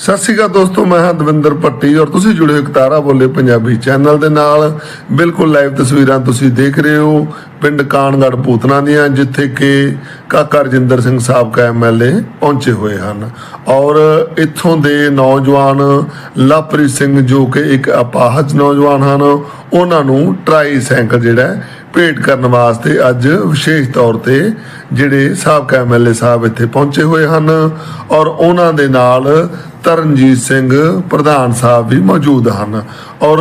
ਸਤਿ ਸ਼੍ਰੀ ਅਕਾਲ ਦੋਸਤੋ, ਮੈਂ ਹਾਂ ਦਵਿੰਦਰ ਭੱਟੀ ਔਰ ਤੁਸੀਂ ਜੁੜੇ ਹੋ ਤਾਰਾ ਬੋਲੇ ਪੰਜਾਬੀ ਚੈਨਲ ਦੇ ਨਾਲ। ਬਿਲਕੁਲ ਲਾਈਵ ਤਸਵੀਰਾਂ ਤੁਸੀਂ ਦੇਖ ਰਹੇ ਹੋ ਪਿੰਡ ਕਾਨਗੜ ਪੂਤਨਾ ਦੀਆਂ, ਜਿੱਥੇ ਕਿ ਕਾਕਾ ਰਜਿੰਦਰ ਸਿੰਘ ਸਾਬਕਾ ਐਮਐਲਏ ਪਹੁੰਚੇ ਹੋਏ ਹਨ। ਔਰ ਇੱਥੋਂ ਦੇ ਨੌਜਵਾਨ ਲਵਪ੍ਰੀਤ ਸਿੰਘ ਜੋ ਕਿ ਇੱਕ ਅਪਾਹਜ ਨੌਜਵਾਨ ਹਨ, ਉਹਨਾਂ ਨੂੰ ਟਰਾਈ ਸਾਈਕਲ ਜਿਹੜਾ ਭੇਟ ਕਰਨ ਵਾਸਤੇ ਅੱਜ ਵਿਸ਼ੇਸ਼ ਤੌਰ ਤੇ ਜਿਹੜੇ ਸਾਬਕਾ ਐਮਐਲਏ ਸਾਹਿਬ ਇੱਥੇ ਪਹੁੰਚੇ ਹੋਏ ਹਨ ਔਰ ਉਹਨਾਂ ਦੇ ਨਾਲ ਤਰਨਜੀਤ ਸਿੰਘ ਪ੍ਰਧਾਨ ਸਾਹਿਬ ਵੀ ਮੌਜੂਦ ਹਨ। ਔਰ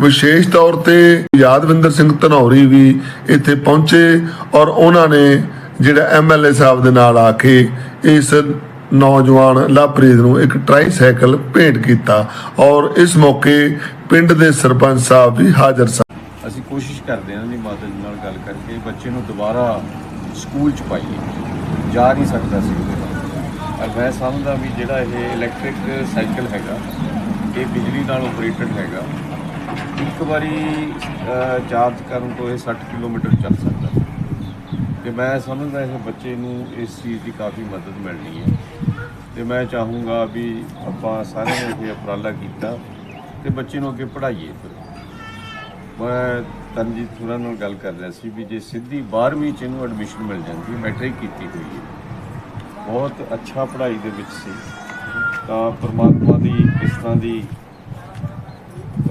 ਵਿਸ਼ੇਸ਼ ਤੌਰ ਤੇ ਯਾਦਵਿੰਦਰ ਸਿੰਘ ਧਨੌਰੀ ਵੀ ਇੱਥੇ ਪਹੁੰਚੇ ਔਰ ਉਹਨਾਂ ਨੇ ਜਿਹੜਾ ਐਮਐਲਏ ਸਾਹਿਬ ਦੇ ਨਾਲ ਆ ਕੇ ਇਸ ਨੌਜਵਾਨ ਲਵਪ੍ਰੀਤ ਨੂੰ ਇੱਕ ਟਰਾਈਸਾਈਕਲ ਭੇਟ ਕੀਤਾ ਔਰ ਇਸ ਮੌਕੇ ਪਿੰਡ ਦੇ ਸਰਪੰਚ ਸਾਹਿਬ ਵੀ ਹਾਜ਼ਰ ਸਨ। ਕੋਸ਼ਿਸ਼ ਕਰਦੇ ਹਾਂ ਇਹਨਾਂ ਦੀ ਮਦਦ ਨਾਲ ਗੱਲ ਕਰਕੇ ਬੱਚੇ ਨੂੰ ਦੁਬਾਰਾ ਸਕੂਲ ਚ ਪਾਈਏ। ਜਾ ਨਹੀਂ ਸਕਦਾ ਸੀ। ਉਹਦੇ ਨਾਲ ਪਰ ਮੈਂ ਸਮਝਦਾ ਵੀ ਜਿਹੜਾ ਇਹ ਇਲੈਕਟ੍ਰਿਕ ਸਾਈਕਲ ਹੈਗਾ, ਇਹ ਬਿਜਲੀ ਨਾਲ ਆਪਰੇਟਡ ਹੈਗਾ, ਇੱਕ ਵਾਰੀ ਚਾਰਜ ਕਰਨ ਤੋਂ ਇਹ 60 ਕਿਲੋਮੀਟਰ ਚੱਲ ਸਕਦਾ ਤੇ ਮੈਂ ਸਮਝਦਾ ਇਹ ਬੱਚੇ ਨੂੰ ਇਸ ਚੀਜ਼ ਦੀ ਕਾਫੀ ਮਦਦ ਮਿਲਣੀ ਹੈ। ਤੇ ਮੈਂ ਚਾਹੂੰਗਾ ਵੀ ਆਪਾਂ ਸਾਰਿਆਂ ਨੇ ਇਹ ਉਪਰਾਲਾ ਕੀਤਾ ਤੇ ਬੱਚੇ ਨੂੰ ਅੱਗੇ ਪੜ੍ਹਾਈਏ ਫਿਰ। ਮੈਂ ਤਰਨਜੀਤ ਹੁਰਾਂ ਨਾਲ ਗੱਲ ਕਰ ਰਿਹਾ ਸੀ ਵੀ ਜੇ ਸਿੱਧੀ 12ਵੀਂ ਚ ਇਹਨੂੰ ਐਡਮਿਸ਼ਨ ਮਿਲ ਜਾਂਦੀ ਮੈਟ੍ਰਿਕ ਕੀਤੀ ਹੋਈ ਹੈ। ਬਹੁਤ ਅੱਛਾ ਪੜ੍ਹਾਈ ਦੇ ਵਿੱਚ ਸੀ। ਤਾਂ ਪ੍ਰਮਾਤਮਾ ਦੀ ਇਸ ਤਰ੍ਹਾਂ ਦੀ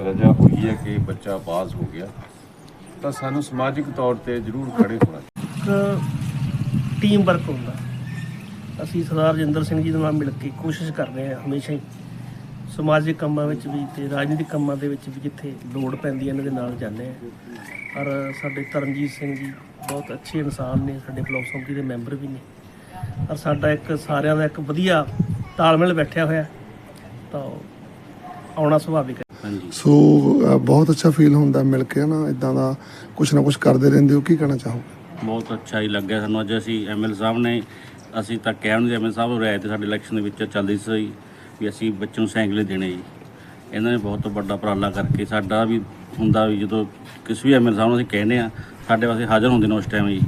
ਰਜਾ ਹੋਈ ਹੈ ਕਿ ਬੱਚਾ ਬਾਜ਼ ਹੋ ਗਿਆ, ਤਾਂ ਸਾਨੂੰ ਸਮਾਜਿਕ ਤੌਰ ਤੇ ਜ਼ਰੂਰ ਖੜੇ ਹੋਣਾ ਇੱਕ ਟੀਮ ਵਰਕ ਹੁੰਦਾ। ਅਸੀਂ ਸਰਦਾਰ ਰਜਿੰਦਰ ਸਿੰਘ ਜੀ ਦੇ ਨਾਲ ਮਿਲ ਕੇ ਕੋਸ਼ਿਸ਼ ਕਰ ਰਹੇ ਹਾਂ ਹਮੇਸ਼ਾ ਹੀ। ਸਮਾਜਿਕ ਕੰਮਾਂ ਵਿੱਚ ਵੀ ਤੇ ਰਾਜਨੀਤਿਕ ਕੰਮਾਂ ਦੇ ਵਿੱਚ ਵੀ ਜਿੱਥੇ ਲੋੜ ਪੈਂਦੀ ਹੈ ਇਹਨਾਂ ਦੇ ਨਾਲ ਜਾਂਦੇ ਹਾਂ। ਪਰ ਸਾਡੇ ਤਰਨਜੀਤ ਸਿੰਘ ਜੀ ਬਹੁਤ ਅੱਛੇ ਇਨਸਾਨ ਨੇ ਸਾਡੇ ਬਲਾਕ ਸੰਮਤੀ ਦੇ ਮੈਂਬਰ ਵੀ ਨੇ। ਔਰ ਸਾਡਾ ਇੱਕ ਸਾਰਿਆਂ ਦਾ ਇੱਕ ਵਧੀਆ ਤਾਲਮੇਲ ਬੈਠਿਆ ਹੋਇਆ ਤਾਂ ਆਉਣਾ ਸੁਭਾਵਿਕ ਹੈ। ਸੋ ਅ, ਬਹੁਤ ਅੱਛਾ ਫੀਲ ਹੁੰਦਾ ਮਿਲ ਕੇ ਨਾ ਇਦਾਂ ਦਾ ਕੁਛ ਨਾ ਕੁਛ ਕਰਦੇ ਰਹਿੰਦੇ ਹੋ ਕੀ ਕਹਿਣਾ ਚਾਹੋਗੇ? ਬਹੁਤ ਅੱਛਾ ਹੀ ਲੱਗਿਆ ਸਾਨੂੰ ਅੱਜ ਅਸੀਂ ਐਮਐਲ ਸਾਹਿਬ ਨੇ ਅਸੀਂ ਤਾਂ ਕਹਿਣ ਦੇ ਐਮਐਲ ਸਾਹਿਬ ਰਾਏ ਤੇ ਸਾਡੇ ਇਲੈਕਸ਼ਨ ਦੇ ਵਿੱਚ ਚੱਲਦੀ ਸੀ ਵੀ ਅਸੀਂ ਬੱਚੇ ਨੂੰ ਸਾਈਕਲ ਦੇਣੇ ਜੀ। ਇਹਨਾਂ ਨੇ ਬਹੁਤ ਵੱਡਾ ਉਪਰਾਲਾ ਕਰਕੇ ਸਾਡਾ ਵੀ ਹੁੰਦਾ ਵੀ ਜਦੋਂ ਕਿਸੇ ਵੀ ਐਮਐਲ ਸਾਹਿਬ ਨੂੰ ਅਸੀਂ ਕਹਿੰਦੇ ਆ ਸਾਡੇ ਵਾਸਤੇ ਹਾਜ਼ਰ ਹੁੰਦੇ ਨੇ ਉਸ ਟਾਈਮ ਜੀ।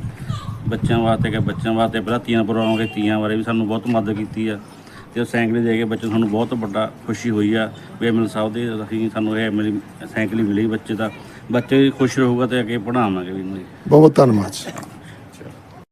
ਬੱਚਿਆਂ ਵਾਸਤੇ ਕਿ ਬੱਚਿਆਂ ਵਾਸਤੇ ਪਹਿਲਾਂ ਤੀਆਂ ਪ੍ਰੋਗਰਾਮ ਕੇ ਤੀਆਂ ਬਾਰੇ ਵੀ ਸਾਨੂੰ ਬਹੁਤ ਮਦਦ ਕੀਤੀ ਆ। ਤੇ ਉਹ ਸਾਈਕਲ ਦੇ ਕੇ ਬੱਚੇ ਨੂੰ ਸਾਨੂੰ ਬਹੁਤ ਵੱਡਾ ਖੁਸ਼ੀ ਹੋਈ ਆ ਵੀ ਐਮਐਲ ਸਾਹਿਬ ਦੇ ਅਸੀਂ ਸਾਨੂੰ ਇਹ ਐਮਐਲ ਸਾਈਕਲ ਹੀ ਮਿਲੀ ਬੱਚੇ ਦਾ। ਬੱਚੇ ਖੁਸ਼ ਰਹੂਗਾ ਤੇ ਅੱਗੇ ਪੜ੍ਹਾਵਾਂਗੇ ਵੀ ਇਹਨੂੰ ਜੀ ਬਹੁਤ ਧੰਨਵਾਦ